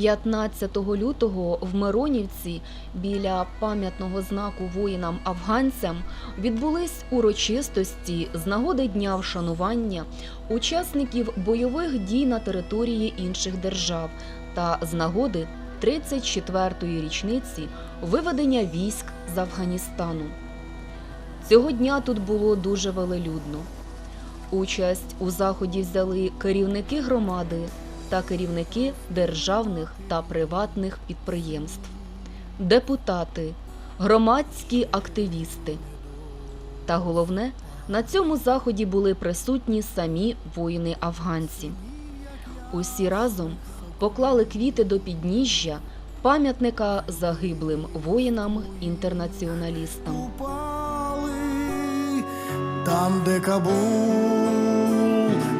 15 лютого в Миронівці біля пам'ятного знаку воїнам-афганцям відбулись урочистості з нагоди дня вшанування учасників бойових дій на території інших держав та з нагоди 34-ї річниці виведення військ з Афганістану. Цього дня тут було дуже велелюдно. Участь у заході взяли керівники громади та керівники державних та приватних підприємств, депутати, громадські активісти. Та головне, на цьому заході були присутні самі воїни-афганці. Усі разом поклали квіти до підніжжя пам'ятника загиблим воїнам-інтернаціоналістам. там, де Кабул,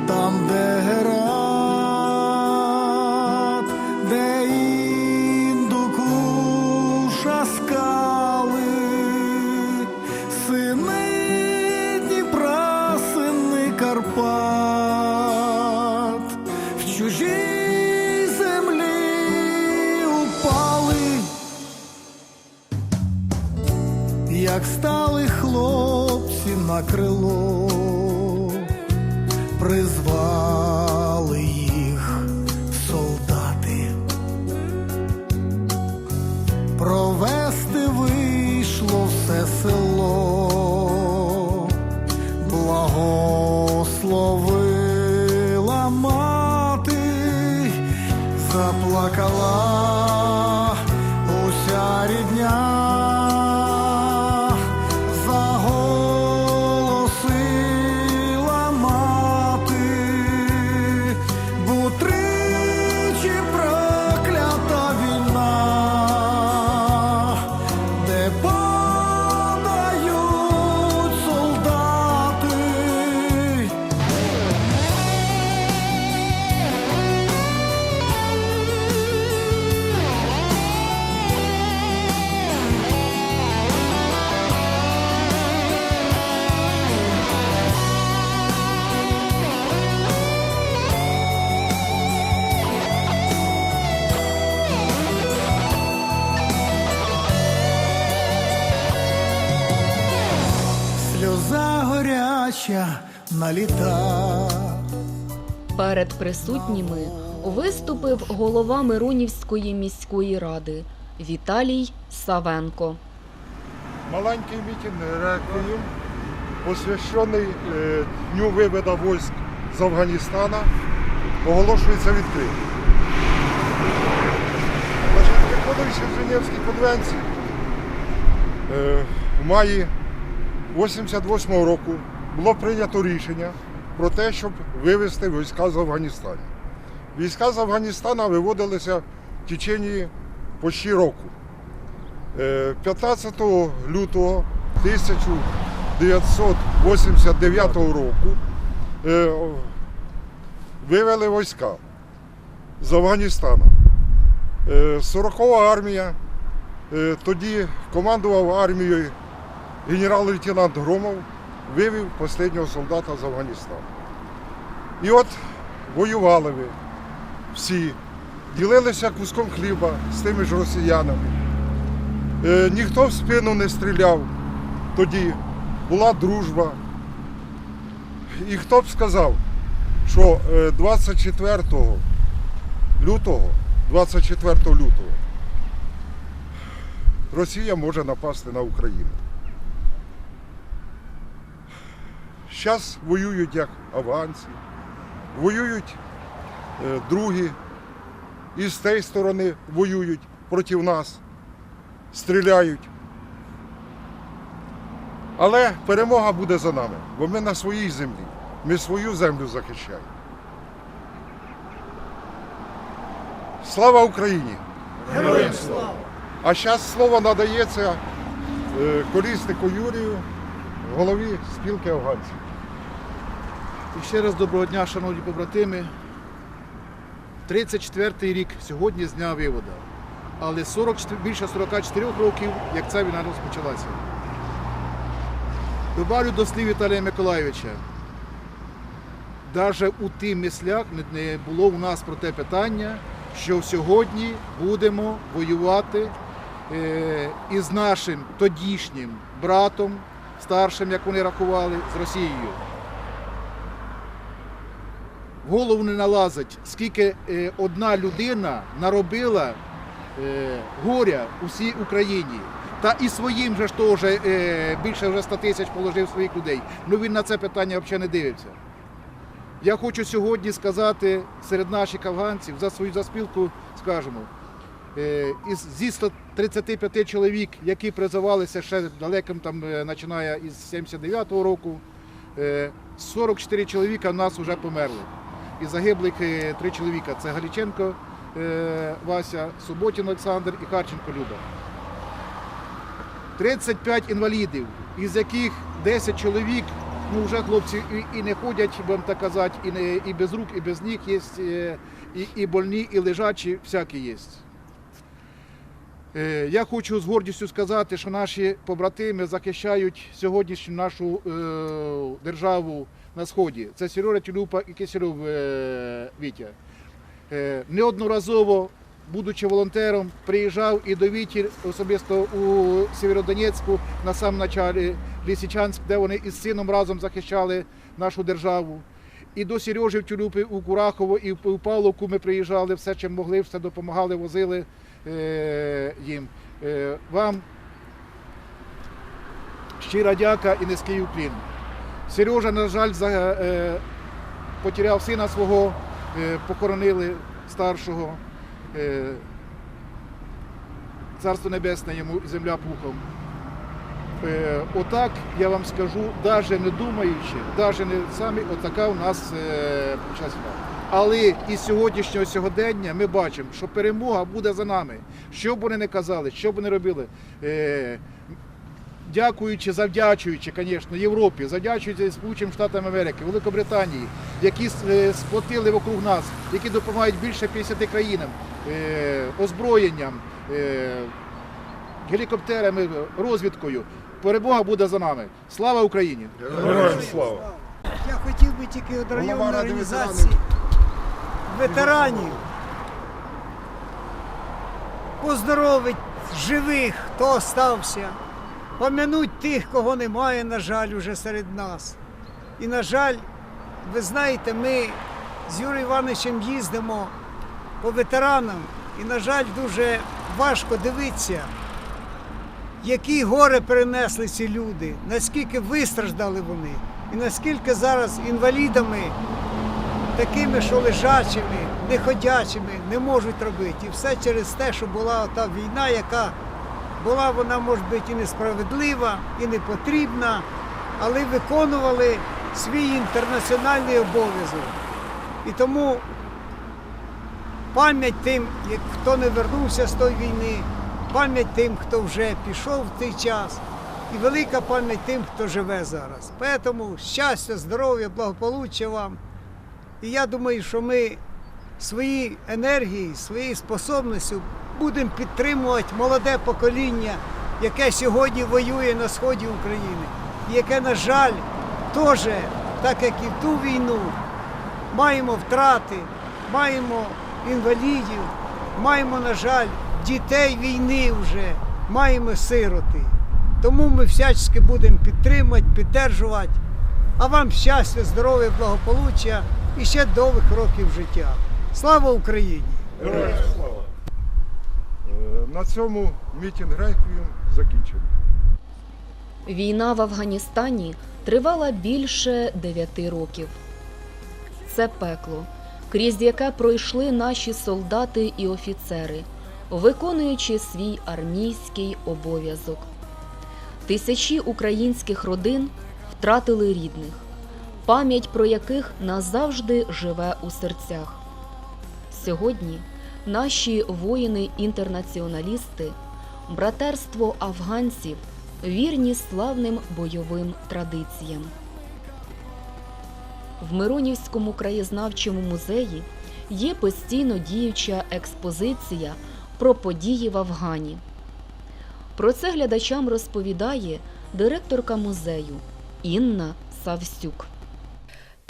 там, де Герат, де індукуша сини Дніпра, сини Карпат, в чужій землі упали. Як стали хлопці на крило, призвали заплакала горяча на літа. Перед присутніми виступив голова Миронівської міської ради Віталій Савенко. Маленький мітинг реквієм, посвящений е, Дню вивода військ з Афганістана, оголошується відкритим. Виходячи в Женевській конвенції, е, в маї 88-го року було прийнято рішення про те, щоб вивезти війська з Афганістану. Війська з Афганістана виводилися в течение почти року. Е, 15 лютого 1989 року е, вивели війська з Афганістана. Е, 40-ва армія, е, тоді командував армією генерал-лейтенант Громов, вивів останнього солдата з Афганістану. І от воювали ви всі, ділилися куском хліба з тими ж росіянами. Е, ніхто в спину не стріляв тоді, була дружба. І хто б сказав, що е, 24 лютого, 24 лютого Росія може напасти на Україну. Зараз воюють як афганці, воюють е, другі, і з тієї сторони воюють проти нас стріляють. Але перемога буде за нами, бо ми на своїй землі. Ми свою землю захищаємо. Слава Україні! Героям слава! А зараз слово надається е, коліснику Юрію, голові спілки афганців. І ще раз доброго дня, шановні побратими. 34-й рік сьогодні з дня вивода. Але 40, більше 44 років, як ця війна розпочалася. Добавлю до слів Віталія Миколайовича. Навіть у тих мислях не- не було у нас про те питання, що сьогодні будемо воювати е, із нашим тодішнім братом, старшим, як вони рахували, з Росією. Голову не налазить, скільки е, одна людина наробила е, горя усій Україні. Та і своїм же ж теж е, більше вже 100 тисяч положив своїх людей. Ну він на це питання взагалі не дивиться. Я хочу сьогодні сказати серед наших афганців за свою заспілку, скажемо, із, зі 135 чоловік, які призивалися ще далеким, там, починає із 79-го року, е, 44 чоловіка в нас вже померли. І загиблих три чоловіка. Це Галіченко е, Вася, Суботін Олександр і Харченко Люда. 35 інвалідів, із яких 10 чоловік, ну вже хлопці і, і не ходять, будемо так казати, і, не, і без рук, і без ніг є, е, і, і больні, і лежачі, всякі є. Е, Я хочу з гордістю сказати, що наші побратими захищають сьогоднішню нашу державу на сході. Це Сережа Тюлюпа і Кисельов е, Вітя. Е, неодноразово, будучи волонтером, приїжджав і до Віті особисто у Сєвєродонецьку на самому началі Лісичанськ, де вони із сином разом захищали нашу державу. І до Сережі в Тюлюпи у Курахово, і в Павловку ми приїжджали, все чим могли, все допомагали, возили е, їм. Вам щира дяка і низький уклін. Сережа, на жаль, е, потеряв сина свого, е, похоронили старшого. Е, Царство Небесне йому земля пухом. Е, отак я вам скажу, навіть не думаючи, навіть не самі, отака у нас е, війна. Але із сьогоднішнього сьогодення ми бачимо, що перемога буде за нами. Що б вони не казали, що б вони робили. Дякуючи, завдячуючи, звісно, Європі, завдячуючи Сполученим Штатам Америки, Великобританії, які е, сплотили вокруг нас, які допомагають більше 50 країнам, е, озброєнням, е, гелікоптерами, розвідкою. Перемога буде за нами. Слава Україні! Героям слава! Я хотів би тільки від районної організації ветеранів поздоровить живих, хто остався, помянуть тих, кого немає, на жаль, уже серед нас. І, на жаль, ви знаєте, ми з Юрієм Івановичем їздимо по ветеранам, і, на жаль, дуже важко дивитися, які горе перенесли ці люди, наскільки вистраждали вони, і наскільки зараз інвалідами, такими, що лежачими, неходячими, не можуть робити. І все через те, що була та війна, яка була, вона може бути і несправедлива, і не потрібна, але виконували свій інтернаціональний обов'язок. І тому пам'ять тим, хто не вернувся з тої війни, пам'ять тим, хто вже пішов в той час, і велика пам'ять тим, хто живе зараз. Тому щастя, здоров'я, благополуччя вам. І я думаю, що ми свої енергії, свої способності будемо підтримувати молоде покоління, яке сьогодні воює на сході України, і яке, на жаль, теж, так як і в ту війну, маємо втрати, маємо інвалідів, маємо, на жаль, дітей війни вже, маємо сироти. Тому ми всячески будемо підтримувати, підтримувати. А вам щастя, здоров'я, благополуччя і ще довгих років життя. Слава Україні! Героям слава! На цьому мітінг реквієм закінчений. Війна в Афганістані тривала більше дев'яти років. Це пекло, крізь яке пройшли наші солдати і офіцери, виконуючи свій армійський обов'язок. Тисячі українських родин втратили рідних, пам'ять про яких назавжди живе у серцях. Сьогодні наші воїни-інтернаціоналісти, братерство афганців вірні славним бойовим традиціям. В Миронівському краєзнавчому музеї є постійно діюча експозиція про події в Афгані. Про це глядачам розповідає директорка музею Інна Савсюк.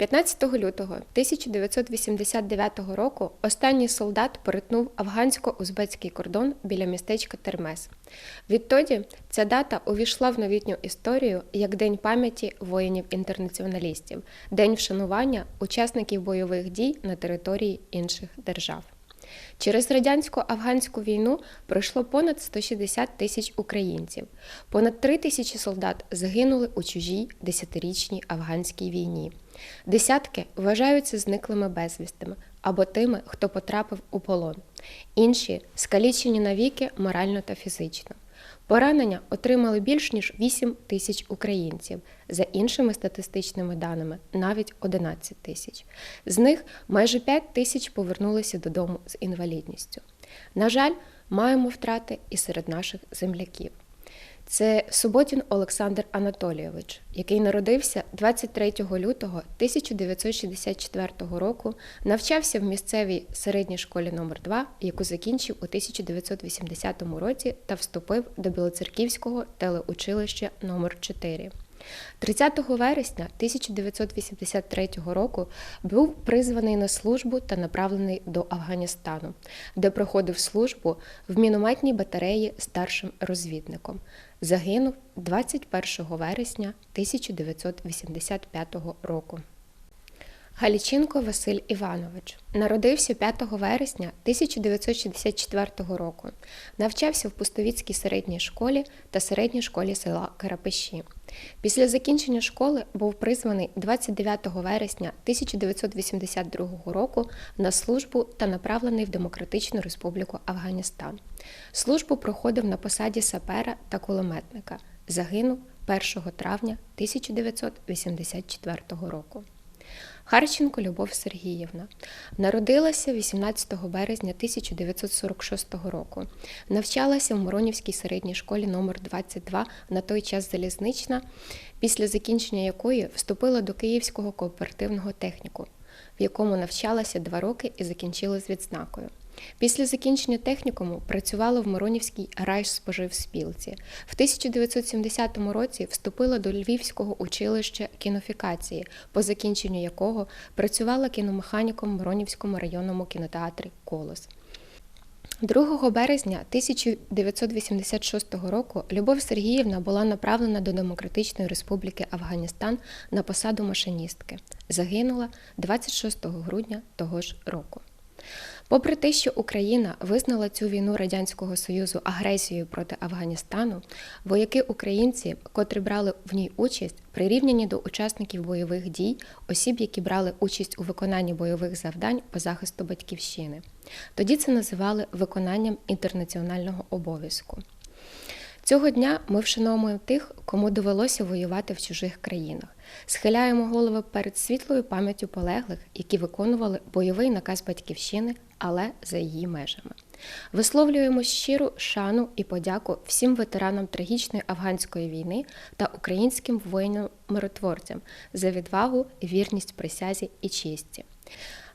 15 лютого 1989 року останній солдат перетнув афгансько-узбецький кордон біля містечка Термес. Відтоді ця дата увійшла в новітню історію як День пам'яті воїнів-інтернаціоналістів, день вшанування учасників бойових дій на території інших держав. Через радянсько-афганську війну пройшло понад 160 тисяч українців. Понад 3 тисячі солдат загинули у чужій десятирічній афганській війні. Десятки вважаються зниклими безвістими або тими, хто потрапив у полон. Інші скалічені навіки морально та фізично. Поранення отримали більш ніж 8 тисяч українців. За іншими статистичними даними, навіть 11 тисяч. З них майже 5 тисяч повернулися додому з інвалідністю. На жаль, маємо втрати і серед наших земляків. Це Суботін Олександр Анатолійович, який народився 23 лютого 1964 року, навчався в місцевій середній школі номер 2 яку закінчив у 1980 році та вступив до Білоцерківського телеучилища номер 4 30 вересня 1983 року був призваний на службу та направлений до Афганістану, де проходив службу в мінометній батареї старшим розвідником. Загинув 21 вересня 1985 року. Галіченко Василь Іванович народився 5 вересня 1964 року. Навчався в Пустовіцькій середній школі та середній школі села Карапеші. Після закінчення школи був призваний 29 вересня 1982 року на службу та направлений в Демократичну Республіку Афганістан. Службу проходив на посаді сапера та кулеметника. Загинув 1 травня 1984 року. Харченко Любов Сергіївна народилася 18 березня 1946 року. Навчалася в Моронівській середній школі номер 22 на той час залізнична, після закінчення якої вступила до Київського кооперативного техніку, в якому навчалася два роки і закінчила з відзнакою. Після закінчення технікуму працювала в Миронівській райспоживспілці. В 1970 році вступила до Львівського училища кінофікації, по закінченню якого працювала кіномеханіком в Миронівському районному кінотеатрі Колос. 2 березня 1986 року Любов Сергіївна була направлена до Демократичної Республіки Афганістан на посаду машиністки. Загинула 26 грудня того ж року. Попри те, що Україна визнала цю війну Радянського Союзу агресією проти Афганістану, вояки українці, котрі брали в ній участь, прирівняні до учасників бойових дій, осіб, які брали участь у виконанні бойових завдань по захисту батьківщини. Тоді це називали виконанням інтернаціонального обов'язку. Цього дня ми вшановуємо тих, кому довелося воювати в чужих країнах. Схиляємо голови перед світлою пам'яттю полеглих, які виконували бойовий наказ батьківщини, але за її межами. Висловлюємо щиру шану і подяку всім ветеранам трагічної афганської війни та українським воїнам-миротворцям за відвагу, вірність присязі і честі.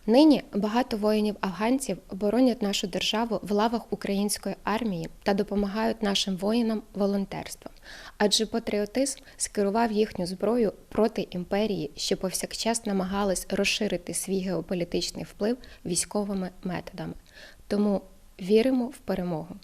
Нині багато воїнів-афганців боронять нашу державу в лавах української армії та допомагають нашим воїнам волонтерством, адже патріотизм скерував їхню зброю проти імперії, що повсякчас намагалась розширити свій геополітичний вплив військовими методами. Тому віримо в перемогу.